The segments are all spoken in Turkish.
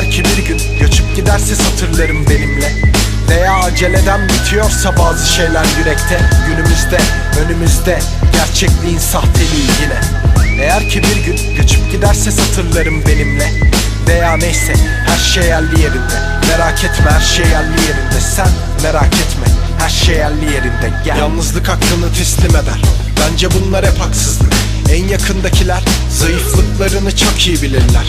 Eğer ki bir gün göçüp giderse satırlarım benimle. Veya aceleden bitiyorsa bazı şeyler yürekte Günümüzde, önümüzde gerçekliğin sahteliği yine. Eğer ki bir gün göçüp giderse satırlarım benimle. Veya neyse her şey yerli yerinde. Merak etme her şey yerli yerinde. Sen merak etme her şey yerli yerinde. Gel. Yalnızlık aklını teslim eder. Bence bunlar hep haksızlık. En yakındakiler zayıflıklarını çok iyi bilirler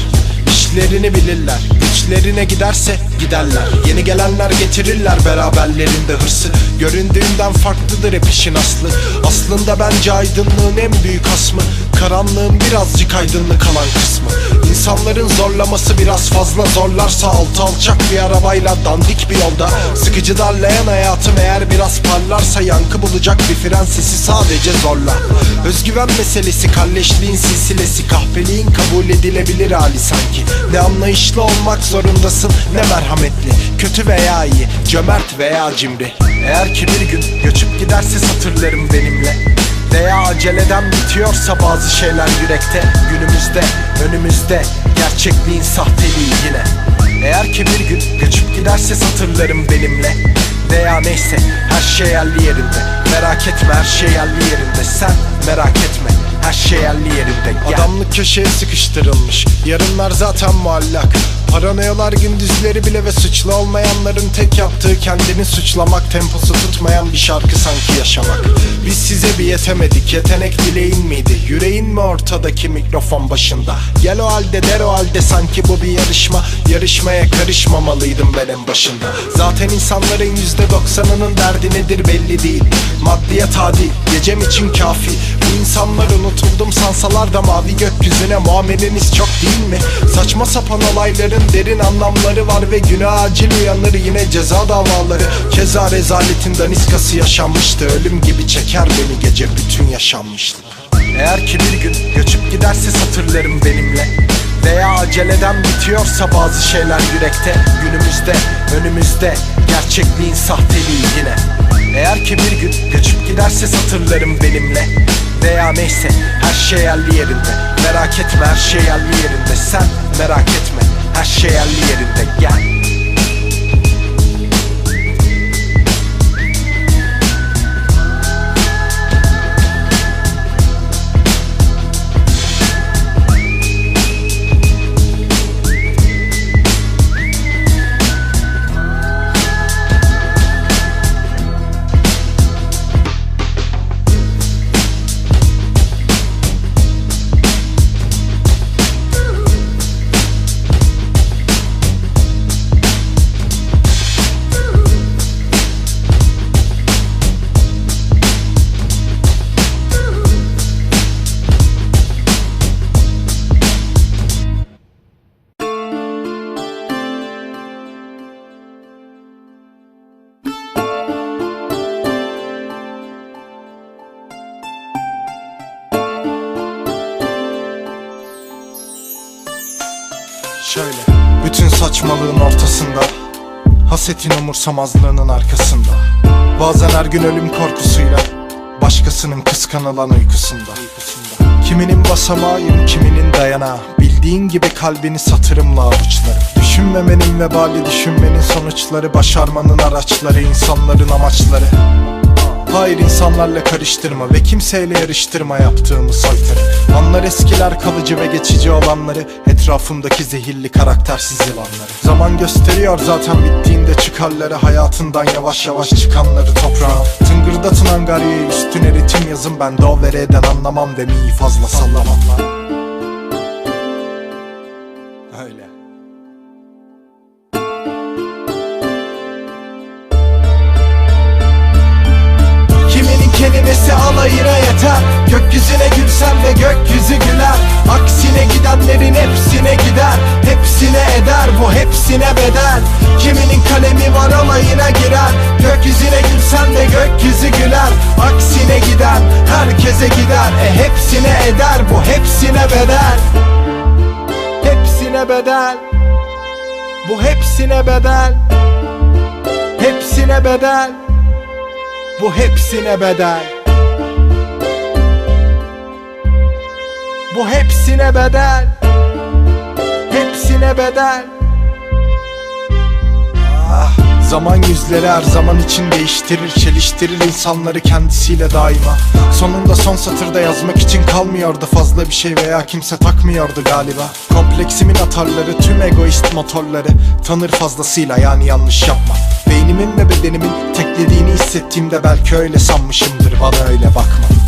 İşlerini bilirler. Güçlerine giderse giderler. Yeni gelenler getirirler beraberlerinde hırsı. Göründüğünden farklıdır hep işin aslı. Aslında bence aydınlığın en büyük asmı Karanlığın birazcık aydınlık kalan kısmı. İnsanların zorlaması biraz fazla. Zorlarsa Altı alçak bir arabayla dandik bir yolda. Sıkıcı darlayan hayatım eğer biraz parlarsa Yankı bulacak bir fren sesi sadece zorla. Özgüven meselesi kalleşliğin silsilesi Kahpeliğin kabul edilebilir hali sanki Ne anlayışlı olmak zorundasın ne merhametli. Kötü veya iyi, cömert veya cimri. Eğer ki bir gün göçüp giderse satırlarım benimle. Veya aceleden bitiyorsa bazı şeyler yürekte. Günümüzde, önümüzde gerçekliğin sahteliği yine. Eğer ki bir gün göçüp giderse satırlarım benimle. Veya neyse her şey yerli yerinde. Merak etme her şey yerli yerinde. Sen merak etme her şey yerli yerinde Gel. Adamlık köşeye sıkıştırılmış. Yarınlar zaten muallak. Paranoyalar gündüzleri bile ve suçlu olmayanların tek yaptığı kendini suçlamak Temposu tutmayan bir şarkı sanki yaşamak. Biz size bir yetemedik. Yetenek dileğin miydi? Yüreğin mi ortadaki mikrofon başında? Gel o halde der o halde sanki bu bir yarışma. Yarışmaya karışmamalıydım ben en başında. Zaten insanların yüzde doksanının derdi nedir belli değil. Maddiyat adi gecem için kafi insanlar unutuldum sansalar da mavi gökyüzüne. Muameleniz çok değil mi? Saçma sapan olayların derin anlamları var ve güne acil uyanır yine ceza davaları. Keza rezaletin daniskası yaşanmıştı. Ölüm gibi çeker beni gece bütün yaşanmışlık Eğer ki bir gün göçüp giderse satırlarım benimle veya aceleden bitiyorsa bazı şeyler yürekte Günümüzde, önümüzde gerçekliğin sahteliği yine. Eğer ki bir gün göçüp giderse satırlarım benimle. Veya neyse her şey yerli yerinde. Merak etme her şey yerli yerinde. Sen merak etme her şey yerli yerinde. Gel ortasında Hasetin umursamazlığının arkasında. Bazen her gün ölüm korkusuyla Başkasının kıskanılan uykusunda. Kiminin basamağıyım kiminin dayanağı. Bildiğin gibi kalbini satırımla avuçlarım. Düşünmemenin vebali düşünmenin sonuçları. Başarmanın araçları insanların amaçları Hayır insanlarla karıştırma ve kimseyle yarıştırma yaptığımı soytarı Anlar eskiler kalıcı ve geçici olanları Etrafımdaki zehirli karaktersiz yılanları. Zaman gösteriyor zaten bittiğinde çıkarları Hayatından yavaş yavaş çıkanları toprağa. Tıngırdatın angaryayı üstüne ritim yazın Ben de o vereden anlamam demeyi fazla sallamam gidenlerin hepsine gider Hepsine eder bu hepsine bedel. Kiminin kalemi var alayına girer. Gökyüzüne gülsem de gökyüzü güler. Aksine giden herkese gider. E hepsine eder bu hepsine bedel. Hepsine bedel. Bu hepsine bedel. Hepsine bedel. Bu hepsine bedel Bu hepsine bedel. Hepsine bedel. Ah, Zaman yüzleri her zaman için değiştirir Çeliştirir insanları kendisiyle daima. Sonunda son satırda yazmak için kalmıyordu Fazla bir şey veya kimse takmıyordu galiba. Kompleksimin atarları tüm egoist motorları. Tanır fazlasıyla yani yanlış yapma. Beynimin ve bedenimin teklediğini hissettiğimde belki öyle sanmışımdır Bana öyle bakma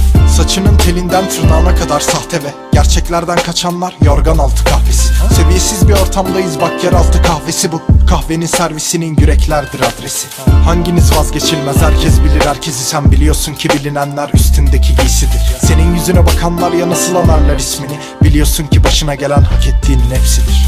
Saçının telinden tırnağına kadar sahte ve Gerçeklerden kaçanlar yorgan altı kahvesi. Seviyesiz bir ortamdayız bak yeraltı kahvesi bu. Kahvenin servisinin yüreklerdir adresi. Hanginiz vazgeçilmez herkes bilir herkesi Sen biliyorsun ki bilinenler üstündeki giysidir. Senin yüzüne bakanlar ya nasıl anarlar ismini. Biliyorsun ki başına gelen hak ettiğinin hepsidir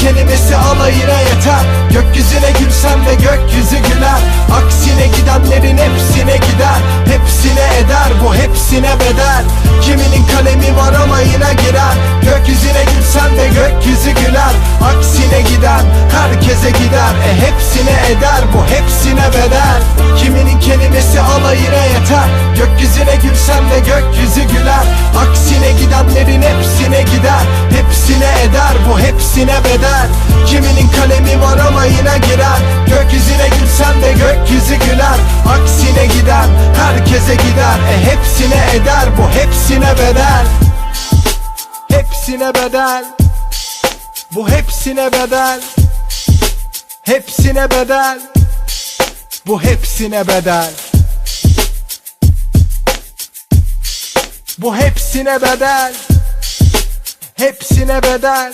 kelimesi alayına yeter Gökyüzüne gülsem de gökyüzü güler. Aksine gidenlerin hepsine gider. Hepsine eder bu hepsine bedel. Kiminin kalemi var alayına girer. Gökyüzüne gülsem de gökyüzü güler. Aksine giden herkese gider. E hepsine eder bu hepsine bedel. Kiminin kelimesi alayına yeter. Gökyüzüne gülsem de gökyüzü güler. Aksine gidenlerin hepsine gider. Hepsine eder bu hepsine bedel. Kiminin kalemi var alayına girer Gökyüzüne gülsem de gökyüzü güler. Aksine giden herkese gider. E hepsine eder bu hepsine bedel. Hepsine bedel. Bu hepsine bedel. Hepsine bedel. Bu hepsine bedel. Bu hepsine bedel. Hepsine bedel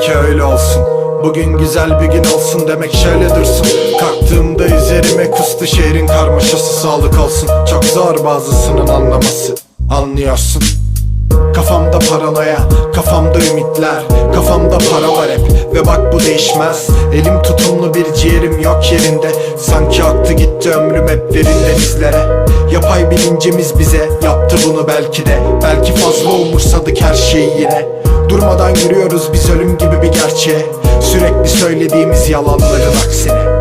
Peki öyle olsun. Bugün güzel bir gün olsun demek şöyle dursun. Kalktığımda üzerime kustu şehrin karmaşası Sağlık olsun. Çok zor bazısının anlaması. Anlıyorsun Kafamda paranoya, kafamda ümitler Kafamda para var hep. Ve bak bu değişmez. Elim tutumlu bir ciğerim yok yerinde. Sanki aktı gitti ömrüm hep derin denizlere Yapay bilincimiz bize yaptı bunu belki de. Belki fazla umursadık her şeyi yine. Durmadan yürüyoruz biz ölüm gibi bir gerçeğe. Sürekli söylediğimiz yalanların aksine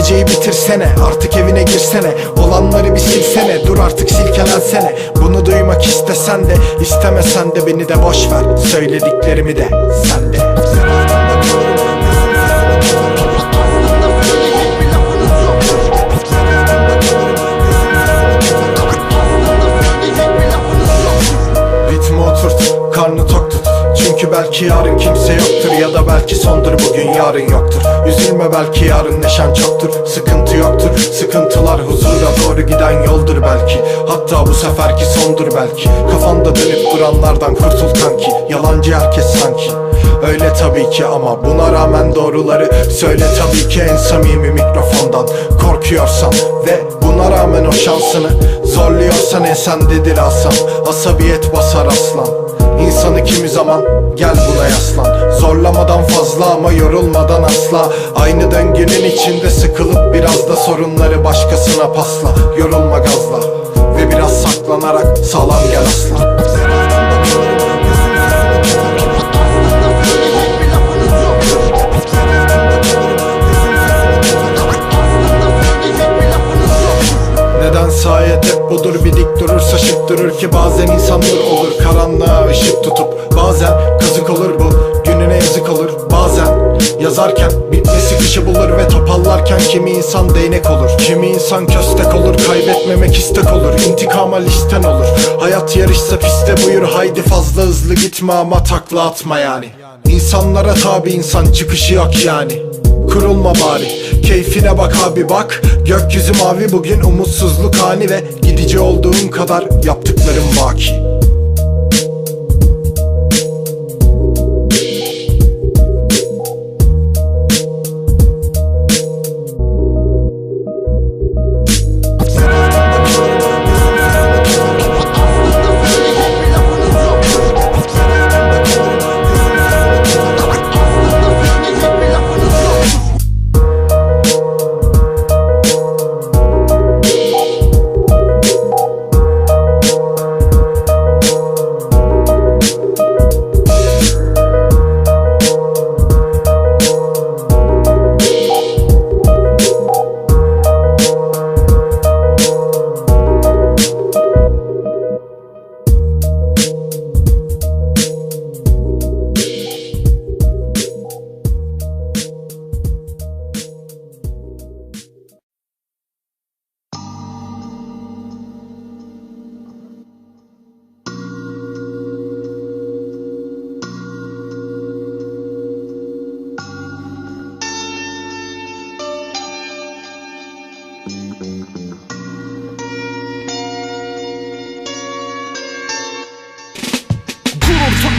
Geceyi bitirsene artık evine girsene. Olanları bir silsene dur artık silkelensene. Bunu duymak istesen de istemesen de beni de boş ver. Söylediklerimi de sen de belki yarın kimse yoktur Ya da belki sondur bugün yarın yoktur. Üzülme belki yarın neşen çoktur Sıkıntı yoktur, sıkıntılar huzura doğru giden yoldur belki. Hatta bu seferki sondur belki. Kafanda dönüp duranlardan kurtul kanki. Yalancı herkes sanki. Öyle tabii ki ama buna rağmen doğruları Söyle tabii ki en samimi mikrofondan. Korkuyorsan ve buna rağmen o şansını Zorluyorsan ensendedir asam Asabiyet basar aslan İnsanı kimi zaman gel buna yaslan. Zorlamadan fazla ama yorulmadan asla. Aynı döngünün içinde sıkılıp biraz da sorunları başkasına pasla. Yorulma gazla ve biraz saklanarak sağlam gel aslan Hayat hep budur. Bir dik durursa şık durur ki Bazen insan nur olur. Karanlığa ışık tutup Bazen kazık olur bu. Gününe yazık olur Bazen. Yazarken bitmesi kışı bulur Ve topallarken kimi insan değnek olur. Kimi insan köstek olur kaybetmemek istek olur. İntikama listen olur. Hayat yarışsa piste buyur haydi fazla hızlı gitme ama takla atma yani. İnsanlara tabi insan çıkışı yok yani Kurulma bari. Keyfine bak abi bak. Gökyüzü mavi bugün umutsuzluk ani ve Gidici olduğun kadar yaptıklarım baki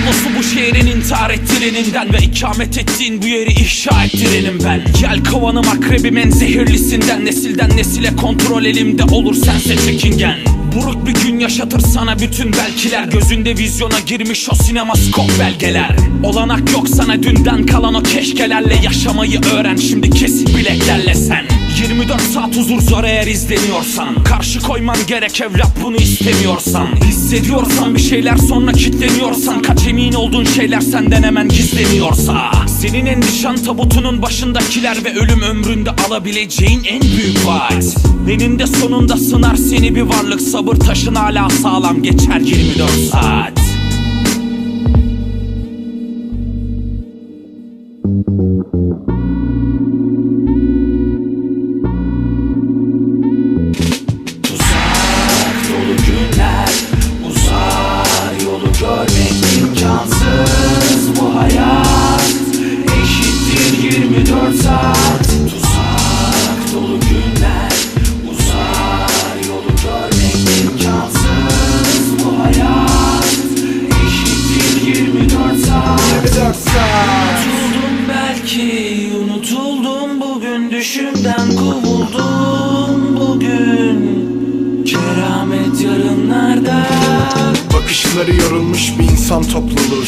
tablosu bu şehrin intihar ettireninden Ve ikamet ettiğin bu yeri ihşa ettirenim ben. Gel kovanım akrebimin zehirlisinden Nesilden nesile kontrol elimde olur sense çekingen. Buruk bir gün yaşatır sana bütün belkiler. Gözünde vizyona girmiş o sinemaskop belgeler. Olanak yok sana dünden kalan o keşkelerle Yaşamayı öğren. Şimdi kesik bileklerle sen 24 saat huzur zor eğer izleniyorsan. Karşı koyman gerek evlat bunu istemiyorsan. Hissediyorsan bir şeyler sonra kitleniyorsan. Kaç emin olduğun şeyler senden hemen gizleniyorsa. Senin endişen tabutunun başındakiler Ve ölüm ömründe alabileceğin en büyük vaat. Eninde sonunda sınar seni bir varlık. Sabır taşın hala sağlam geçer 24 saat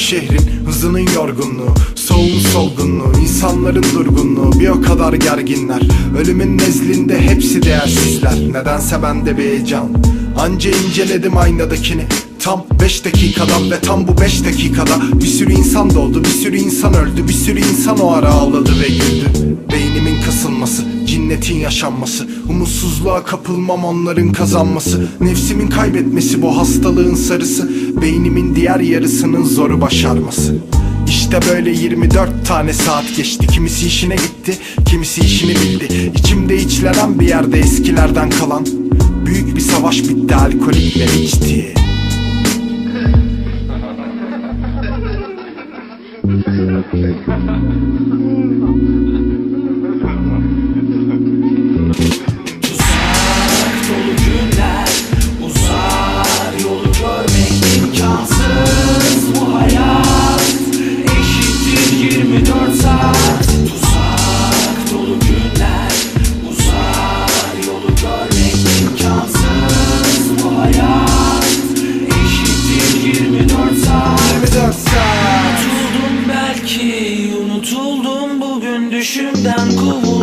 Şehrin hızının yorgunluğu Soğuğun solgunluğu insanların durgunluğu. Bir o kadar gerginler Ölümün nezlinde hepsi değersizler. Nedense bende bir heyecan. Anca inceledim aynadakini. Tam 5 dakikadan ve tam bu 5 dakikada. Bir sürü insan doğdu, bir sürü insan öldü Bir sürü insan o ara ağladı ve güldü Beynimin kasılması, cinnetin yaşanması Umutsuzluğa kapılmam onların kazanması Nefsimin kaybetmesi bu hastalığın sarısı Beynimin diğer yarısının zoru başarması. İşte böyle 24 tane saat geçti. Kimisi işine gitti, kimisi işini bildi. İçimde içlenen bir yerde eskilerden kalan Büyük bir savaş bitti alkolikler içti. Tuzak düşümden kovuldum